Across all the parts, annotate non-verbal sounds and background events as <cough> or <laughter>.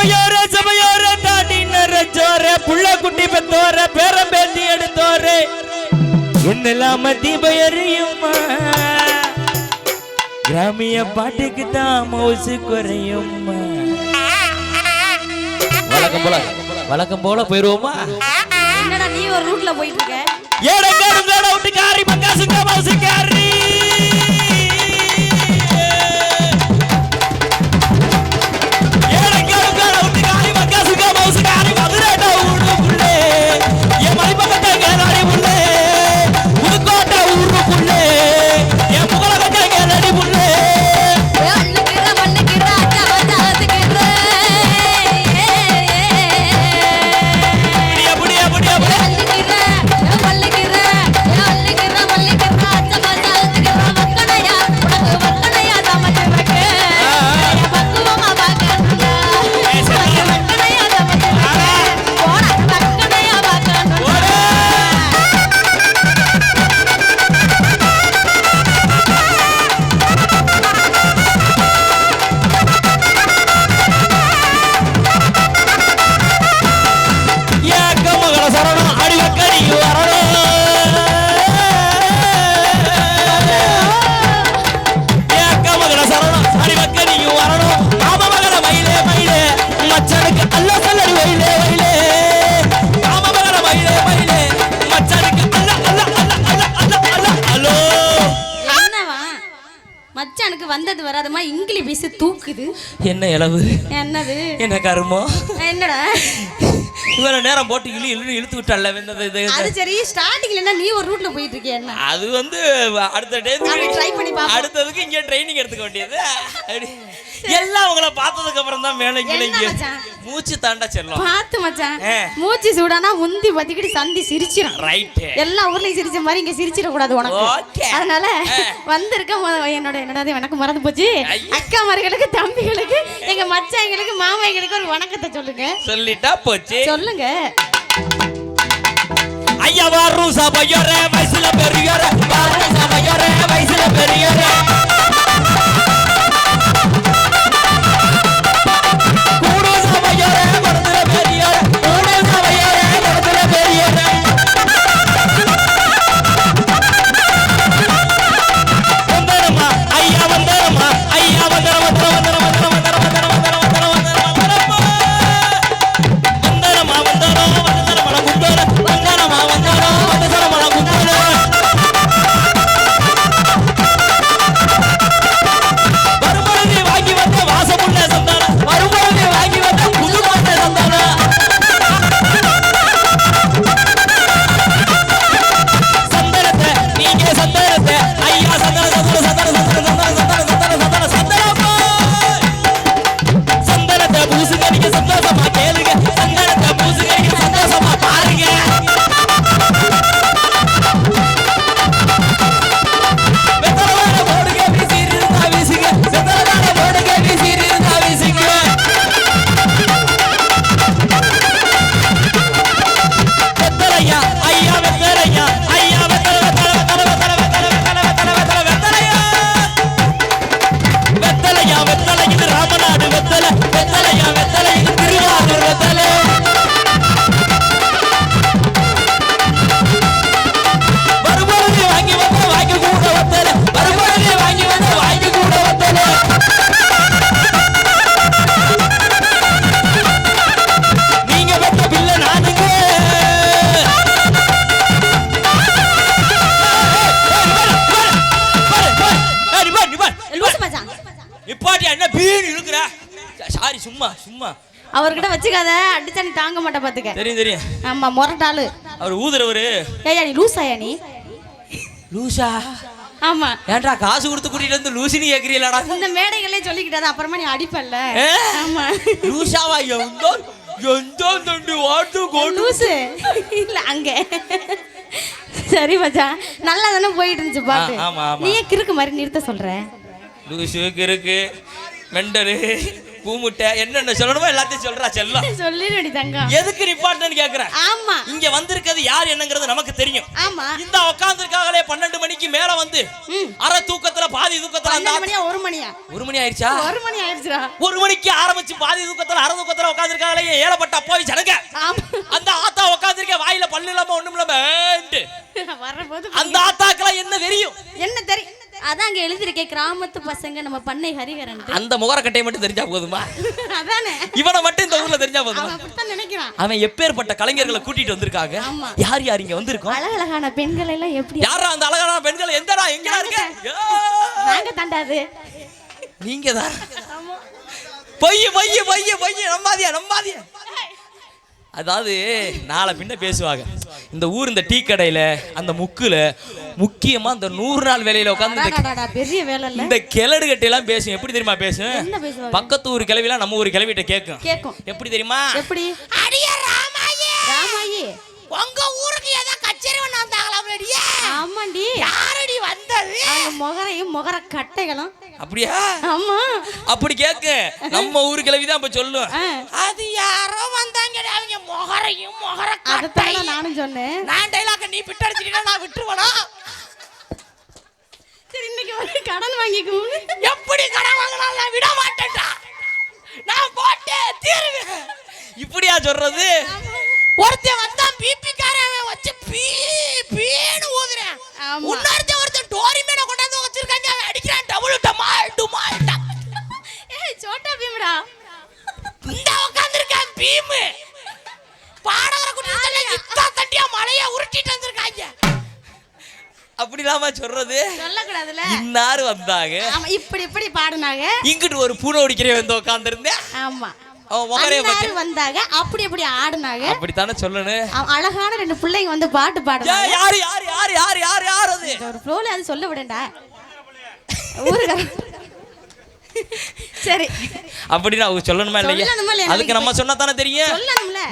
சபையோர சபையோர தாண்டி நரச்சோர புள்ள குட்டி பெத்தோர பேரம் பேத்தி எடுத்தோர. என்னெல்லாம தீப எரியுமா? கிராமிய பாட்டுக்கு தான் மவுசு குறையுமா? வழக்கம் போல வழக்கம் போல போயிருவோமா? என்னடா நீ ஒரு ரூட்ல போயிட்டு இருக்க? வந்தது வராதமா இங்கிலீஷ் பேசி தூக்குது. என்ன இளவு? என்னது? என்ன கருமோ? என்னடா? இவ்வளவு நேரம் போட்டு இழு இழு இழுத்து இது அது சரி ஸ்டார்டிங்ல என்ன நீ ஒரு ரூட்ல போயிட்டு இருக்கிய என்ன? அது வந்து அடுத்த டேத்துக்கு try பண்ணி. அடுத்ததுக்கு இங்க ட்ரைனிங் எடுத்துக்க வேண்டியது. அப்படி. எல்லாம் உங்களை பார்த்ததுக்கு அப்புறம் தான் மேலே கீழே? மூச்சு தாண்டா செல்லும் பார்த்து மச்சான். மூச்சு சூடானா முந்தி பத்திக்கிட்டு சந்தி சிரிச்சிடும் ரைட்டு எல்லா ஊர்லயும் சிரிச்ச மாதிரி இங்க சிரிச்சிட கூடாது உனக்கு. அதனால. வந்திருக்க என்னோட என்னடா எனக்கு மறந்து போச்சு. அக்கா மார்களுக்கு தம்பிகளுக்கு எங்க மச்சாங்களுக்கு மாமாங்களுக்கு ஒரு வணக்கத்தை சொல்லுங்க சொல்லிட்டா போச்சு சொல்லுங்க ஐயா வாரும் சபையோர வயசுல பெரியோர வாரும் சபையோர வயசுல பெரியோர நிப்பாட்டி என்ன பீன் இழுக்கிற? சாரி சும்மா சும்மா. அவர்கிட்ட வச்சுக்காத அடிச்சா நீ தாங்க மாட்ட பாத்துக்க. தெரியும் தெரியும். ஆமா முரட்டாளு. அவர் ஊதுறவரு. ஏயா நீ லூசாயா நீ? லூசா? ஆமா. ஏன்டா காசு கொடுத்து கூட்டிட்டு வந்து லூசினி கேக்குறீங்களாடா? இந்த மேடைகளே சொல்லிக்கிட்டாத அப்புறமா நீ அடிப்பல்ல? ஆமா. லூசாவா? எந்த எந்த தண்டு வாட்டு கோட்டு லூசு. இல்ல அங்க. சரி மச்சான். நல்லா தானே போயிட்டு இருந்துச்சு பாட்டு. நீ ஏன் கிறுக்கு மாதிரி நிறுத்த சொல்ற. லூசு கிறுக்கு மெண்டலு பூமுட்டை என்னென்ன சொல்லணுமோ எல்லாத்தையும் சொல்றா செல்லம் சொல்லிடுடி தங்கம். எதுக்கு நிப்பாட்டன்னு கேக்குறேன் ஆமா. இங்க வந்திருக்கிறது யார் என்னங்கிறது நமக்கு தெரியும். ஆமா. இந்த உட்காந்துருக்காங்களே பன்னெண்டு மணிக்கு மேல வந்து. அரை தூக்கத்துல பாதி தூக்கத்துல அந்த மணியா ஒரு மணியா? ஒரு மணி ஆயிடுச்சா? ஒரு மணி ஆயிடுச்சுடா. ஒரு மணிக்கு ஆரம்பிச்சு பாதி தூக்கத்துல அரை தூக்கத்துல உட்காந்துருக்காங்களே ஏழப்பட்ட அப்பாவி ஜனங்க? அந்த ஆத்தா உட்காந்துருக்க வாயில பல்லு இல்லாம ஒண்ணும் இல்லாம <laughs> அந்த ஆத்தாக்கெல்லாம் என்ன தெரியும்? என்ன தெரியும் அதான் அங்க எழுதிருக்கேன் கிராமத்து பசங்க நம்ம பண்ணை ஹரிஹரன். அந்த முகரக்கட்டையை மட்டும் தெரிஞ்சா போதுமா? அதானே. இவனை மட்டும் இந்த ஊர்ல தெரிஞ்சா போதுமா? அப்படித்தான் நினைக்கிறான். அவன் எப்பேற்பட்ட கலைஞர்களை கூட்டிட்டு வந்திருக்காங்க. யார் யார் இங்க வந்திருக்கோம்? அழகழகான பெண்கள் எல்லாம் எப்படி யாரா அந்த அழகான பெண்கள்? எந்தடா எங்கடா இருக்க? நாங்க தாண்டாது நீங்க தான் பொய்ய பொய்ய பொய்ய பொய்ய நம்பாதியா நம்பாதியா அதாவது நாளை பின்ன பேசுவாங்க. இந்த ஊர் இந்த டீ கடையில அந்த முக்குல முக்கியமா இந்த நூறு நாள் வேலையில உட்காந்து பெரிய வேலை இந்த கிளடு கட்டையெல்லாம் பேசும். எப்படி தெரியுமா பேசும்? என்ன பேசுவாங்க? பக்கத்து ஊர் கிளவிலாம் நம்ம ஊர் கிளவிட்ட கேட்கும். கேக்கும் எப்படி தெரியுமா? எப்படி? அடிய ராமாயே! ராமாயி. உங்க ஊருக்கு ஏதோ கச்சேரி பண்ண வந்தாங்களா ஆமாண்டி. யாரடி வந்தது? முகரையும் முகர கட்டைகளும். அப்படியா? ஆமா. அப்படி கேட்க நம்ம ஊர் கிளவி தான் இப்ப சொல்லும் அது யாரோ வந்தாங்க அவங்க முகரையும் முகர அதைத்தானே நானும் சொன்னேன். நான் டைலாக நீ பிட்டு அடிச்சிட்டா நான் விட்டுருவனா? சரி இன்னைக்கு ஒரு கடன் வாங்கிக்கும் எப்படி கடன் வாங்கினாலும் நான் விட மாட்டேன்டா. நான் போட்டு தீருவேன். இப்படியா சொல்றது? ஒருத்தன் வந்தா பிபி காரன் வச்சு பீ பீன்னு ஊதுறேன். பீம்டா இந்த பீமு. பாடகரை இத்தா தட்டியா மலைய உருட்டிட்டு வந்திருக்காங்க. அப்படிலாமா சொல்றது? சொல்லக்கூடாதுல இன்னாரு வந்தாங்க. ஆமா இப்படி இப்படி பாடுனாங்க. இங்கிட்டு ஒரு பூனை ஒடிக்கிறே வந்து உட்காந்துருந்தேன் ஆமா. அன்னாரு வந்தாங்க அப்படி அப்படி ஆடுனாங்க. அப்படித்தானே சொல்லணும். அழகான ரெண்டு பிள்ளைங்க வந்து பாட்டு ஏய், பாடுனாங்க யாரு யாரு யாரு யாரு யாரு யார் அது? இந்த ஒரு ஃப்ளோல அது சொல்ல விடண்டா. <laughs> சரி. அப்படின்னு அவங்க சொல்லணுமா இல்லையா? அதுக்கு நம்ம சொன்னா தானே தெரியும்?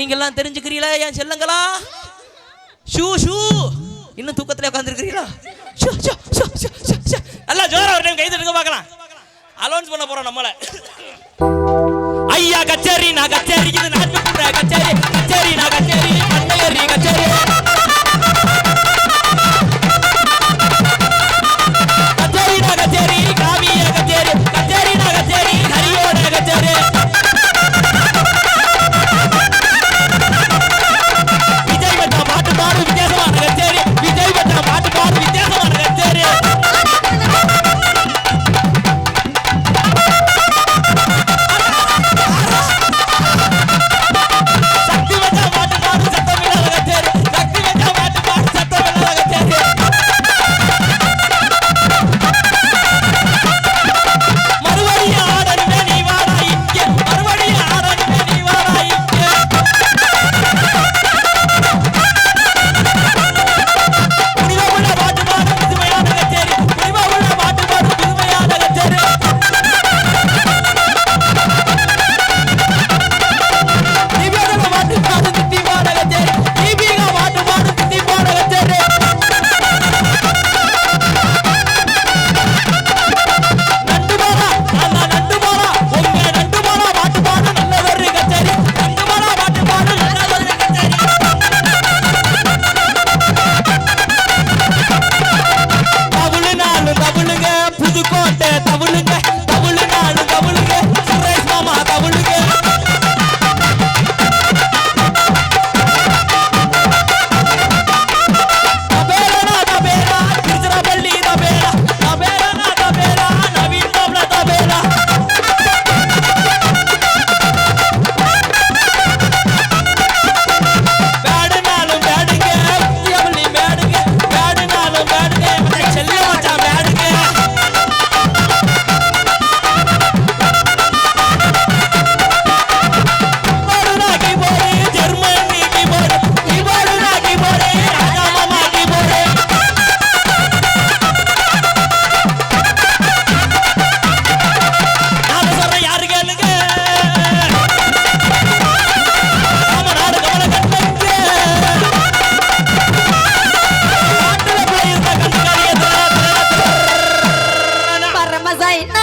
நீங்க எல்லாம் தெரிஞ்சுக்கிறீங்களா என் செல்லங்களா? ஷூ ஷூ. இன்னும் தூக்கத்துல உட்காந்துருக்கிறீங்களா நல்லா ஜோரா ஒரு டைம் கை தட்டுங்க பார்க்கலாம். அலௌன்ஸ் பண்ண போறோம் நம்மள. ஐயா கச்சேரி நான் கச்சேரி இது புற கச்சேரி கச்சேரி நான் கச்சேரி கச்சேரி.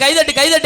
கைதட்டு கைதட்டு.